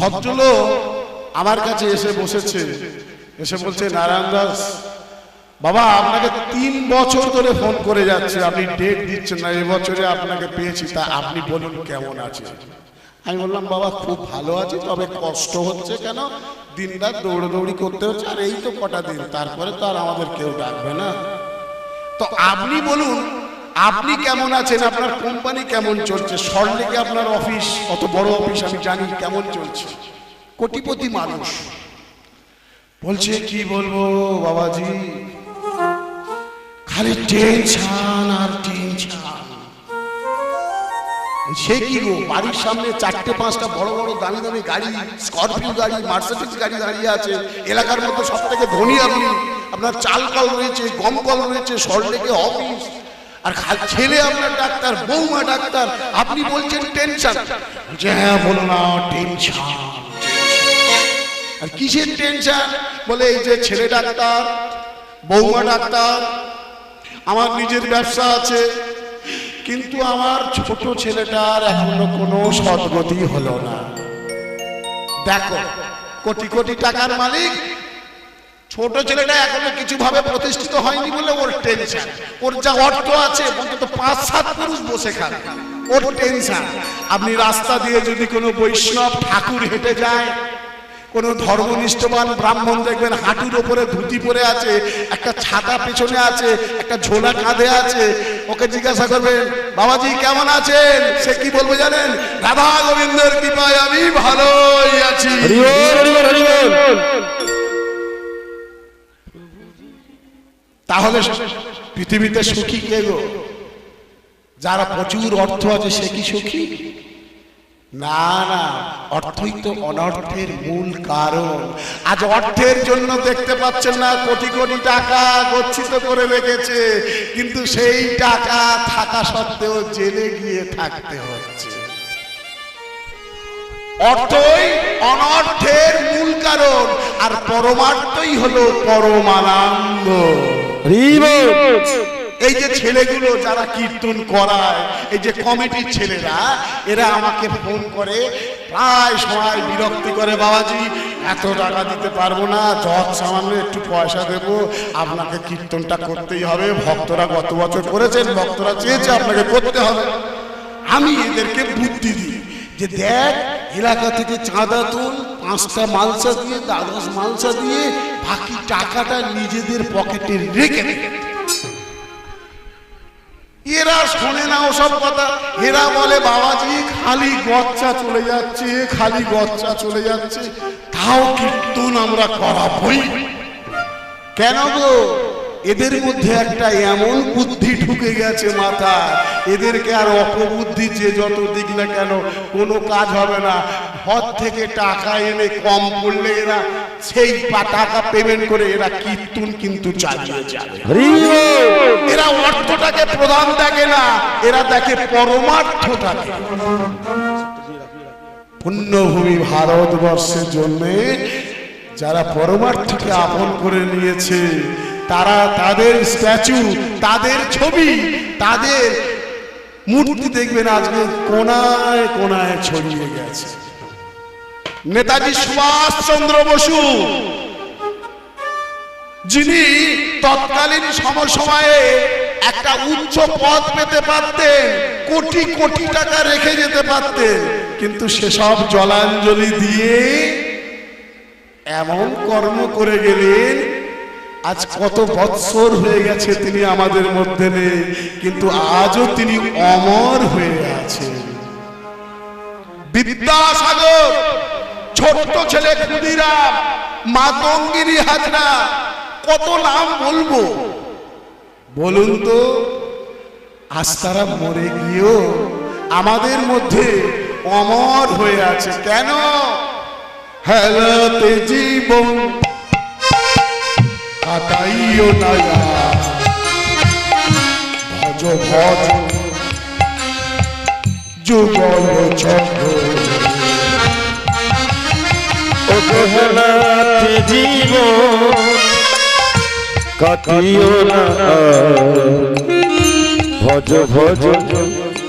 ভদ্রলোক আমার কাছে এসে বসেছে। এসে বলছে, নারায়ণ দাস, বাবা, আপনাকে তিন বছর ধরে ফোন করে যাচ্ছে। আপনি ডেট দিচ্ছেন না, এবছরে আপনাকে পেয়েছি। তা আপনি বলুন কেমন আছে? আমি বললাম, বাবা, খুব ভালো আছি, তবে কষ্ট হচ্ছে কেন? দিন রাত দৌড়দৌড়ি করতে হচ্ছে, আর এই তো কটা দিন। তারপরে তো আর আমাদের কেউ ডাকবে না। তো আপনি বলুন আপনি কেমন আছেন? আপনার কোম্পানি কেমন চলছে? সরলেকে আপনার অফিস? অত বড় অফিস, আমি জানি, কেমন চলছে? কোটিপতি মানুষ। বলছে, কি বলব বাবাজি? খালি টেনশন আর টেনশন। সে কি গো? বাড়ির সামনে চারটে পাঁচটা বড় বড় দামি দামি গাড়ি, স্করপিও গাড়ি, মার্সিডিজ গাড়ি দাঁড়িয়ে আছে। এলাকার মধ্যে সব থেকে ধনী আপনি। আপনার চাল কল রয়েছে, গম কল রয়েছে সরলেকে অফিস? আর ছেলে আপনার ডাক্তার, বৌমা ডাক্তার, আপনি বলছেন টেনশন যে হ্যাঁ বলো না টেনশন আর কিসের টেনশন বলে এই যে ছেলে ডাক্তার, বৌমা ডাক্তার, আমার নিজের ব্যবসা আছে, কিন্তু আমার ছোট ছেলেটার এখনও কোনো সদ্গতি হলো না। দেখো, কোটি কোটি টাকার মালিক ছোট ছেলেটা এখনও কিছু ভাবে প্রতিষ্ঠিত হয়নি বলে ওর টেনশন ওর যা অর্থ আছে, অন্তত পাঁচ, সাত পুরুষ বসে খান ওর টেনশন আপনি রাস্তা দিয়ে যদি কোনো বৈষ্ণব ঠাকুর হেঁটে যায়, কোন ধর্মনিষ্ঠবান ব্রাহ্মণ দেখবেন হাঁটুর ওপরে ধুতি পরে আছে, একটা ছাতা পেছনে আছে, একটা ঝোলা কাঁধে আছে। ওকে জিজ্ঞাসা করবেন, বাবাজি, কেমন আছেন? সে কি বলবে জানেন? রাধা গোবিন্দের কৃপায় আমি ভালোই আছি। তাহলে পৃথিবীতে সুখী কে গো? যারা প্রচুর অর্থ আছে, সে কি সুখী? না না, অর্থই তো অনর্থের মূল কারণ। আজ অর্থের জন্য দেখতে পাচ্ছেন না, কোটি কোটি টাকা গচ্ছিত করে রেখেছে, কিন্তু সেই টাকা থাকা সত্ত্বেও জেলে গিয়ে থাকতে হচ্ছে। অর্থই অনর্থের মূল কারণ, আর পরমার্থই হলো পরমানন্দ। এই যে ছেলেগুলো যারা কীর্তন করায়, এই যে কমিটির ছেলেরা, এরা আমাকে ফোন করে, প্রায় সময় বিরক্তি করে, বাবাজি, এত টাকা দিতে পারব না, যত সামান্য একটু পয়সা দেব, আপনাকে কীর্তনটা করতেই হবে। ভক্তরা গত বছর করেছেন, ভক্তরা চেয়েছে আপনাকে করতে হবে। আমি এদেরকে বুদ্ধি দিই। যে দেখ, এলাকা থেকে চাঁদা তুল, পাঁচটা মালসা দিয়ে দ্বাদশ মালসা দিয়ে, বাকি টাকাটা নিজেদের পকেটে রেখে। এরা শোনে না ওসব কথা। এরা বলে, বাবাজি, খালি গচ্চা চলে যাচ্ছে, খালি গচ্চা চলে যাচ্ছে। তাও কীর্তন আমরা করাবই। কেন গো? এদের মধ্যে একটা এমন বুদ্ধি ঢুকে গেছে মাথা। এদেরকে আর অপবুদ্ধি যে যত দিক না কেন কোনো কাজ হবে না। ঘর থেকে টাকা এনে কম করলে এরা সেই টাকা পেমেন্ট করে এরা কীর্তন কিন্তু চালিয়ে যাবে। এরা অর্থটাকে প্রধান দেখে না এরা দেখে পরমার্থটাকে। পুণ্যভূমি ভারতবর্ষের জন্যে যারা পরমার্থকে আপন করে নিয়েছে তারা তাদের স্ট্যাচু, তাদের ছবি, তাদের মূর্তি দেখবেন আজকে কোনায় কোনায় ছড়িয়ে গেছে। নেতাজি সুভাষ চন্দ্র বসু, যিনি তৎকালীন সমসময়ে একটা উচ্চ পদ পেতে পারতেন, কোটি কোটি টাকা রেখে যেতে পারতেন, কিন্তু সেসব জলাঞ্জলি দিয়ে এমন কর্ম করে গেলেন আজ কত বৎসর হয়ে গেছে তিনি আমাদের মধ্যে নেই, কিন্তু আজও তিনি অমর হয়ে আছেন। বিদ্যাসাগর, ছোট্ট ছেলে ক্ষুদিরাম মাতঙ্গিনী হাজরা, কত নাম বলব? বলুন তো, আজ তারা মরে গিয়েও আমাদের মধ্যে অমর হয়ে আছে কেন? হেলাতে জীবন কাটাইও না। ভজ ভজ যুগল অবহেলাতে কাটিও না ভজ ভজ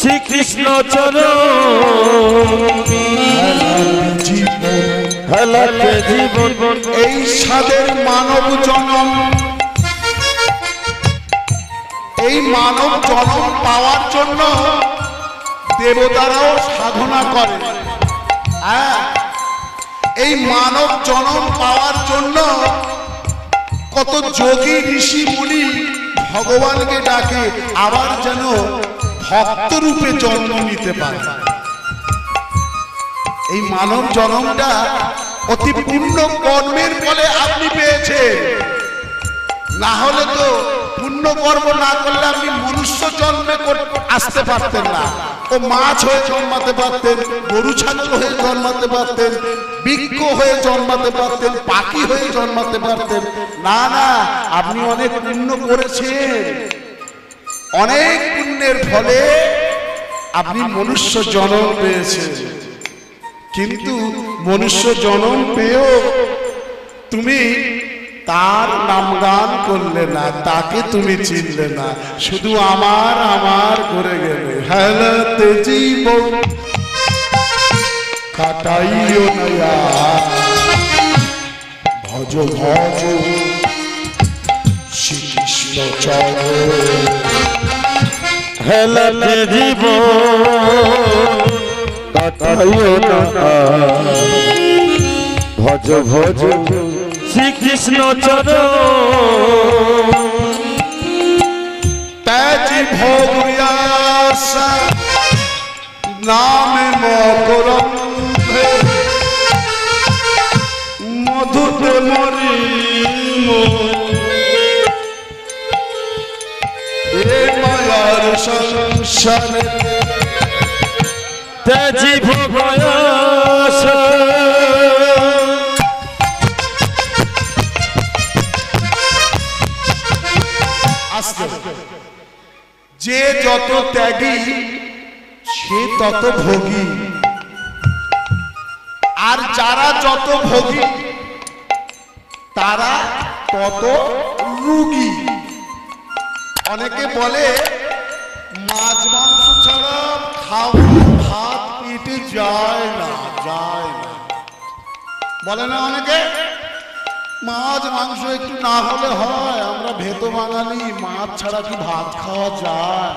শ্রীকৃষ্ণ চরণ। হেলাতে জীবন, এই স্বাদের মানব জনম। এই মানব জনম পাওয়ার জন্য দেবতারাও সাধনা করে। হ্যাঁ এই মানব জনম পাওয়ার জন্য কত যোগী ঋষি মুনি ভগবানকে ডাকে, আবার যেন ভক্ত রূপে জন্ম নিতে পারে। এই মানব জনমটা অতি পূর্ণ কর্মের ফলে আপনি পেয়েছেন। না হলে তো পুণ্য কর্ম না করলে আপনি মনুষ্য জন্মে আসতে পারতেন না। ও মাছ হয়ে জন্মাতে পারতেন, গরু, ছাগল হয়ে জন্মাতে পারতেন, বৃক্ষ হয়ে জন্মাতে পারতেন, পাখি হয়ে জন্মাতে পারতেন। না না, আপনি অনেক পুণ্য করেছেন। অনেক পুণ্যের ফলে আপনি মনুষ্য জন্ম পেয়েছেন। কিন্তু মনুষ্য জন্ম পেয়েও তুমি তার নামগান করলে না, তাকে তুমি চিনলে না। শুধু আমার আমার করে গেলে। হেলাতে জীবন কাটাইও ভজ ভজ। শ্রীকৃষ্ণ চরণ। হেলাতে জীবন কাটাইও না ভজ ভজ শ্রীকৃষ্ণ চরণ ত্যাজি ভোগয়াসা নামে মকরম মধুতে মরি মায়ার সংসারে যে যত ত্যাগী, সে তত ভোগী। আর যারা যত ভোগী, তারা তত রুগী। অনেকে বলে, মাছ, মাংস ছাড়া খাওয়া ভাত যায় না যায় না। বলে না অনেকে, মাছ, মাংস একটু না হলে হয়, আমরা ভেত বাঙালি, মাছ ছাড়া কি ভাত খাওয়া যায়?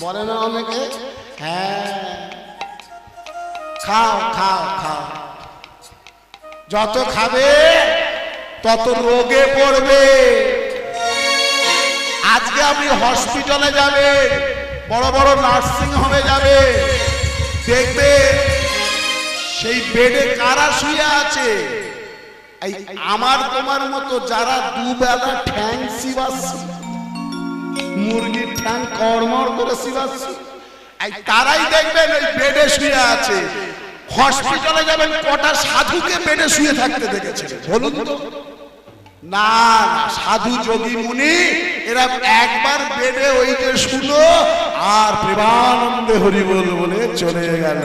বলে না অনেকে হ্যাঁ খাও খাও খাও। যত খাবে, তত রোগে পড়বে। আজকে আপনি হসপিটালে যাবে, বড় বড় নার্সিং হোমে যাবে। দেখবে সেই বেডে কারা শুয়ে আছে? এই আমার তোমার মতো যারা দুবেলা ঠ্যাং সিবাচ্ছি মুরগির ঠ্যাং কড়মড় করে সিবাচ্ছি, এই তারাই দেখবেন ওই বেডে শুয়ে আছে। হসপিটালে যাবেন, কটা সাধুকে বেডে শুয়ে থাকতে দেখেছেন, বলুন তো। না না, সাধু যোগী মুনি, এরা একবার বেডে ওই যে শুনো, আর প্রেমানন্দে হরি বল বলে চলে গেল।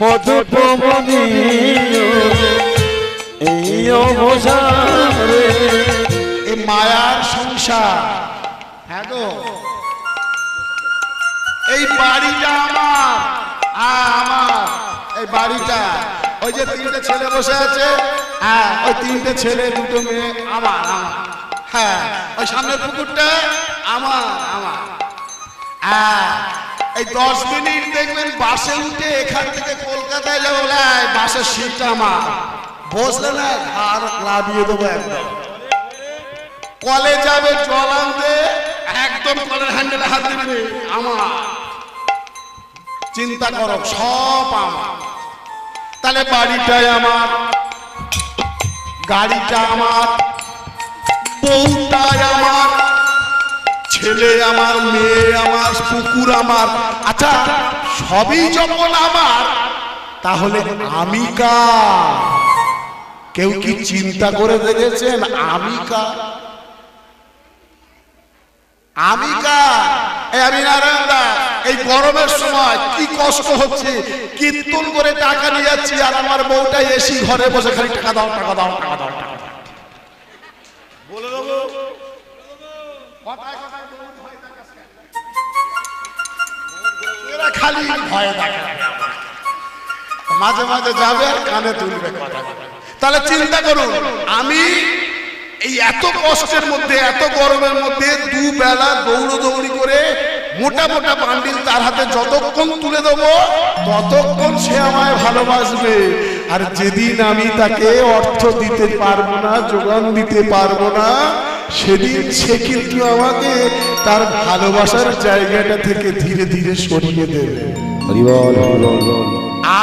মধুপমনি এই অবসারে এই মায়ার হ্যাঁ গো। এই বাড়িটা আমার হ্যাঁ আমার, এই বাড়িটা। ওই যে তিনটে ছেলে বসে আছে হ্যাঁ ওই তিনটে ছেলে, দুটো মেয়ে, আমার আমার। হ্যাঁ ওই সামনের পুকুরটা আমার আমার। হ্যাঁ এই দশ মিনিট দেখবেন বাসে উঠে এখান থেকে কলকাতায় যাব। বাসের সিটটা আমার। বসলে না আর লাভিয়ে দেবো একদম। কলে যাবে জল আনতে। একদম কলের হ্যান্ডেলে হাত দিবে আমার। চিন্তা করো সব আমার। তাহলে বাড়িটাই আমার গাড়িটা আমার বউটাই আমার ছেলে আমার মেয়ে আমার পুকুর আমার। আচ্ছা সবই যখন আমার তাহলে আমি কার? কেউ কি চিন্তা করে দেখেছেন? আমি কার? আমি আমি নারায়ণ দাস। এই গরমের সময় কি কষ্ট হচ্ছে? কীর্তন করে টাকা নিয়ে যাচ্ছি আর আমার বউটা এসি ঘরে বসে খালি টাকা দাও টাকা দাও টাকা দাও, টাকা বলে দেবো? খালি ভয় দেখায় মাঝে মাঝে যাবে আর কানে তুলবে কথা। তাহলে চিন্তা করুন, আমি এই এত কষ্টের মধ্যে এত গরমের মধ্যে দুবেলা দৌড়ো দৌড়ি করে মোটা মোটা বান্ডিল তার হাতে যতক্ষণ তুলে দেবো ততক্ষণ সে আমায় ভালোবাসবে। আর যেদিন আমি তাকে অর্থ দিতে পারব না যোগান দিতে পারব না সেদিন সে কিন্তু আমাকে তার ভালোবাসার জায়গাটা থেকে ধীরে ধীরে সরিয়ে দেবে।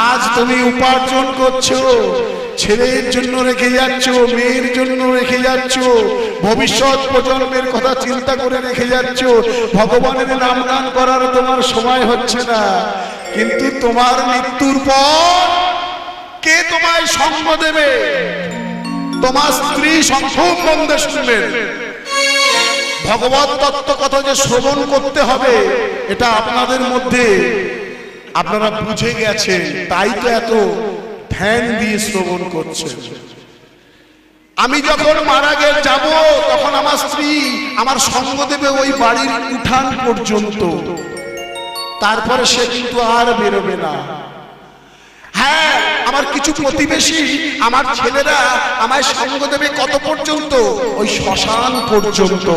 আজ তুমি উপার্জন করছ। ছেলের জন্য রেখে যাচ্ছ, মেয়ের জন্য রেখে যাচ্ছ, ভবিষ্যৎ প্রজন্মের কথা চিন্তা করে রেখে যাচ্ছ, ভগবানের নাম গান করার তোমার সময় হচ্ছে না। কিন্তু তোমার মৃত্যুর পর কে তোমায় সঙ্গ দেবে? তোমার স্ত্রী সম্ভব বন্ধে শুনবেন ভগবত তত্ত্ব কথা যে শ্রবণ করতে হবে, এটা আপনাদের মধ্যে আপনারা বুঝে গেছেন, তাই তো এত ধ্যান দিয়ে শ্রবণ করছে। আমি যখন মারা গে যাব, তখন আমার স্ত্রী আমার সঙ্গ দেবে ওই বাড়ির উঠান পর্যন্ত। তারপরে সে কিন্তু আর বেরোবে না। হ্যাঁ আমার কিছু প্রতিবেশী, আমার ছেলেরা আমায় সঙ্গ দেবে কত পর্যন্ত? ওই শ্মশান পর্যন্ত।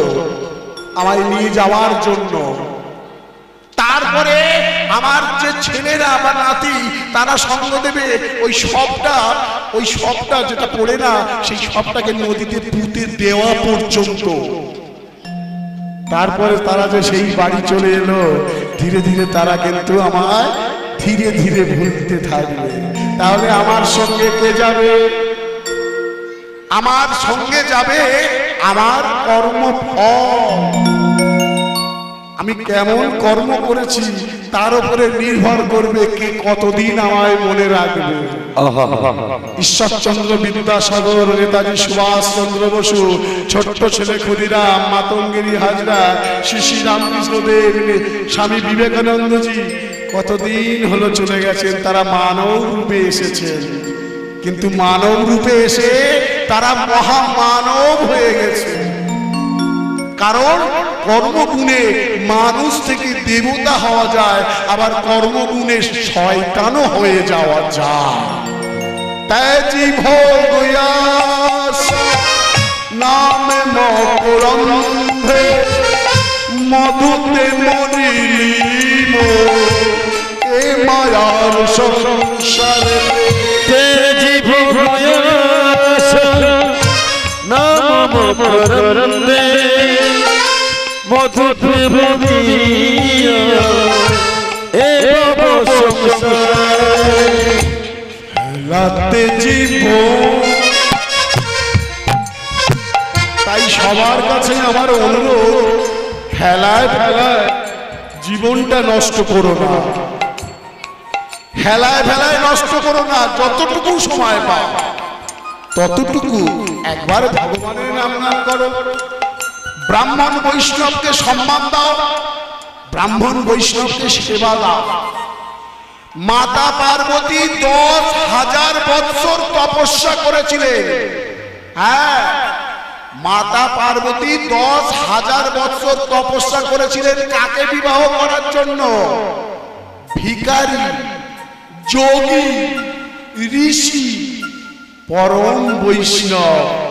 আমায় নিয়ে যাওয়ার জন্য। তারপরে আমার যে ছেলেরা বা নাতি, তারা সঙ্গ দেবে। ওই সবটা ওই সবটা যেটা পড়ে না, সেই সবটাকে নদীতে পুঁতে দেওয়া পর্যন্ত। তারপরে তারা যে সেই বাড়ি চলে এলো, ধীরে ধীরে তারা কিন্তু আমায় ধীরে ধীরে ভুলতে থাকবে। তাহলে আমার সঙ্গে কে যাবে? আমার সঙ্গে যাবে আমার কর্মফল। আমি কেমন কর্ম করেছি তার উপরে নির্ভর করবে কে কতদিন আমায় মনে রাখবে। ঈশ্বরচন্দ্র বিদ্যাসাগর নেতাজি সুভাষ চন্দ্র বসু ছোট্ট ছেলে ক্ষুদিরাম মাতঙ্গিনী হাজরা শিশি রামকৃষ্ণদেব স্বামী বিবেকানন্দজি কতদিন হলো চলে গেছেন তারা মানব রূপে এসেছেন। কিন্তু মানব রূপে এসে তারা মহামানব হয়ে গেছে। কারণ কর্মগুণে মানুষ থেকে দেবতা হওয়া যায়, আবার কর্মগুণে শয়তানও হয়ে যাওয়া যায়। নামে মায়ার সংসারে জীব নাম সংসার রাতে জীব তাই সবার কাছে আমার অনুরোধ, খেলায় ফেলায় জীবনটা নষ্ট করো না। খেলায় ফেলায় নষ্ট করো না, যতটুকু সময় পাও, ততটুকু একবার ভগবানের নাম নাম করো। ব্রাহ্মণ বৈষ্ণবকে সম্মান দাও, ব্রাহ্মণ বৈষ্ণবকে সেবা দাও। মাতা পার্বতী দশ হাজার বৎসর তপস্যা করেছিলেন। হ্যাঁ মাতা পার্বতী দশ হাজার বৎসর তপস্যা করেছিলেন কাকে বিবাহ করার জন্য? ভিকারি, যোগী, ঋষি, পরম বৈষ্ণব।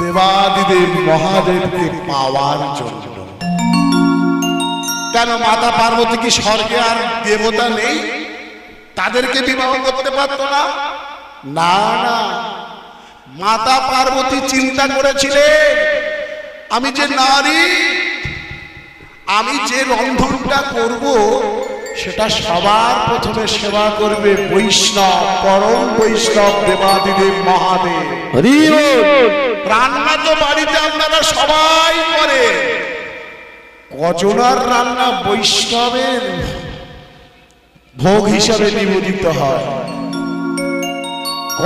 দেবাদিদেব মহাদেবকে পাওয়ার জন্য। কেন মাতা পার্বতী কি স্বর্গে আর দেবতা নেই? তাদেরকে বিবাহ করতে পারত না? না না। মাতা পার্বতী চিন্তা করেছিলেন, আমি যে নারী, আমি যে রন্ধনটা করব, সেটা সবার প্রথমে সেবা করবে বৈষ্ণব, পরম বৈষ্ণব দেবাদিদেব মহাদেব। রান্না তো বাড়িতে আপনারা সবাই করে। কজনার রান্না বৈষ্ণবের ভোগ হিসাবে নিবেদিত হয়।